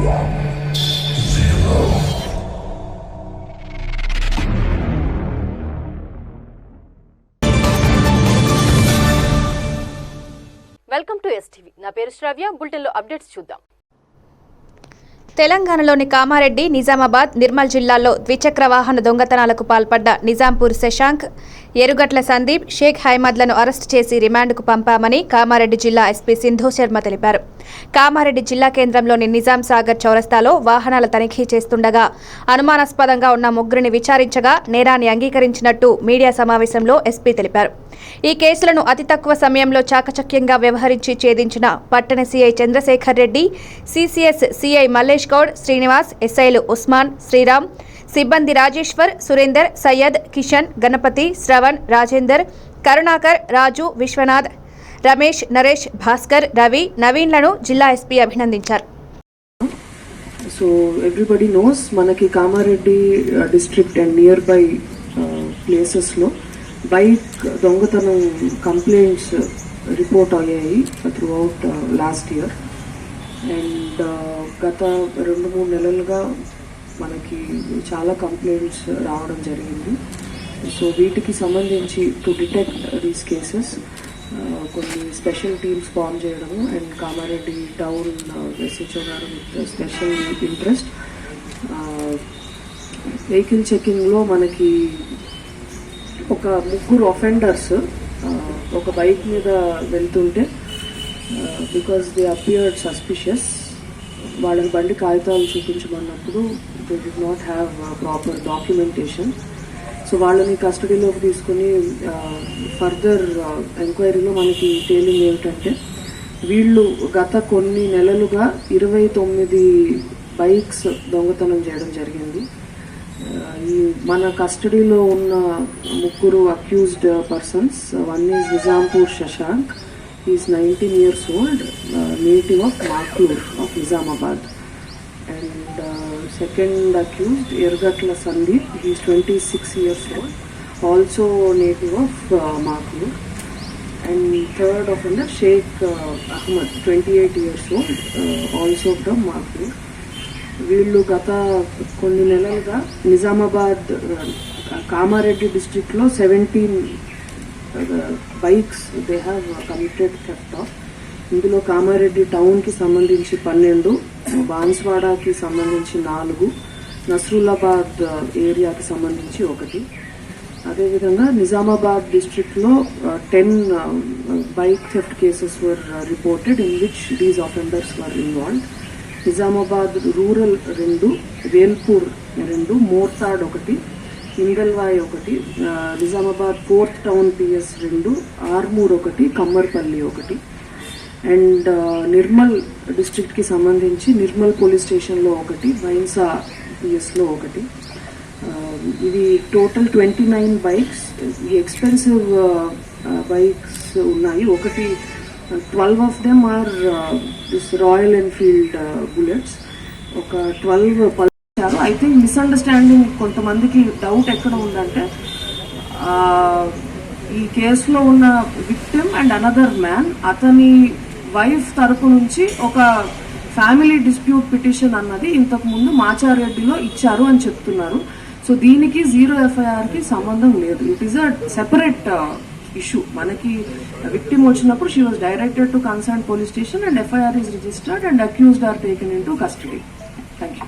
Welcome to STV నా పేరు శ్రావ్య. బులెటిన్లో అప్డేట్స్ చూద్దాం. తెలంగాణలోని కామారెడ్డి నిజామాబాద్ నిర్మల్ జిల్లాల్లో ద్విచక్ర వాహన దొంగతనాలకు పాల్పడ్డ నిజాంపూర్ శశాంక్ ఎరుగట్ల సందీప్ షేక్ హైమద్లను అరెస్టు చేసి రిమాండ్కు పంపామని కామారెడ్డి జిల్లా ఎస్పీ సింధు శర్మ తెలిపారు. కామారెడ్డి జిల్లా కేంద్రంలోని నిజాం సాగర్ చౌరస్తాలో వాహనాల తనిఖీ చేస్తుండగా అనుమానాస్పదంగా ఉన్న ముగ్గురిని విచారించగా నేరాన్ని అంగీకరించినట్టు మీడియా సమావేశంలో ఎస్పీ తెలిపారు. ఈ కేసులను అతి తక్కువ సమయంలో చాకచక్యంగా వ్యవహరించి ఛేదించిన పట్టణ CI Chandrasekhar Reddy CCS CI Mallesh Goud Srinivas ఎస్ఐలు ఉస్మాన్ శ్రీరామ్ సిబ్బంది రాజేశ్వర్ సురేందర్ సయ్యద్ కిషన్ గణపతి శ్రవణ్ రాజేందర్ కరుణాకర్ రాజు విశ్వనాథ్ రమేష్ నరేష్ భాస్కర్ రవి నవీన్లను జిల్లా ఎస్పీ అభినందించారు. సో ఎవ్రీబడి నోస్ మనకి Kamareddy district and nearby ప్లేసెస్లో బైక్ దొంగతనం కంప్లైంట్స్ రిపోర్ట్ అయ్యాయి throughout last year and గత రెండు మూడు నెలలుగా మనకి చాలా కంప్లైంట్స్ రావడం జరిగింది. సో వీటికి సంబంధించి టు డిటెక్ట్ దీస్ కేసెస్ కొన్ని స్పెషల్ టీమ్స్ ఫామ్ చేయడము and Kamareddy town SHO garu with special interest. Vehicle చెకింగ్లో మనకి ఒక ముగ్గురు ఒఫెండర్స్ ఒక బైక్ మీద వెళ్తుంటే బికాస్ దే అపియర్డ్ సస్పిషియస్ వాళ్ళకి బండి కాగితాలు చూపించమన్నప్పుడు they did not have proper documentation so వాళ్ళని కస్టడీలోకి తీసుకుని ఫర్దర్ ఎంక్వైరీలో మనకి తేలింది ఏమిటంటే వీళ్ళు గత కొన్ని నెలలుగా ఇరవై తొమ్మిది బైక్స్ దొంగతనం చేయడం జరిగింది. ఈ మన కస్టడీలో ఉన్న ముగ్గురు accused persons one is Nizampur Shashank is nineteen years old native of Makloor of Nizamabad and second accused Ergatla Sandeep is twenty six years old also native of Makloor and third offender Sheikh Ahmed twenty eight years old also from Makloor వీళ్ళు గత కొన్ని నెలలుగా Nizamabad uh, Kamareddy డిస్ట్రిక్ట్లో seventeen uh, bikes they have committed theft of ఇందులో కామారెడ్డి టౌన్కి సంబంధించి పన్నెండు బాన్స్వాడకి సంబంధించి నాలుగు నస్రులాబాద్ ఏరియాకి సంబంధించి ఒకటి. అదేవిధంగా నిజామాబాద్ డిస్ట్రిక్ట్లో ten bike theft cases were reported in which these offenders were involved. Nizamabad rural రెండు వేల్పూర్ రెండు మోర్తాడ్ ఒకటి ఇంగల్వాయ్ ఒకటి నిజామాబాద్ ఫోర్త్ టౌన్ పిఎస్ రెండు ఆర్మూర్ ఒకటి కమ్మర్పల్లి ఒకటి. అండ్ నిర్మల్ డిస్ట్రిక్ట్కి సంబంధించి నిర్మల్ పోలీస్ స్టేషన్లో ఒకటి వైన్సా పిఎస్లో ఒకటి. ఇది టోటల్ ట్వంటీ నైన్ బైక్స్. ఈ ఎక్స్పెన్సివ్ బైక్స్ ఉన్నాయి. ఒకటి twelve of them are this royal Enfield bullets. ఒక ట్వెల్వ్ పల్చారు ఐ థింక్ మిస్అండర్స్టాండింగ్ కొంతమందికి డౌట్ ఎక్కడ ఉందంటే ఈ కేసులో ఉన్న విక్టిమ్ అండ్ అనదర్ మ్యాన్ అతని వైఫ్ తరపు నుంచి ఒక ఫ్యామిలీ డిస్ప్యూట్ పిటిషన్ అన్నది ఇంతకు ముందు మాచారెడ్డిలో ఇచ్చారు అని చెప్తున్నారు. సో దీనికి జీరో ఎఫ్ఐఆర్కి సంబంధం లేదు. It is a separate issue మనకి విక్టిమ్ వచ్చినప్పుడు she was directed to concern police station and FIR is registered and accused are taken into custody thank you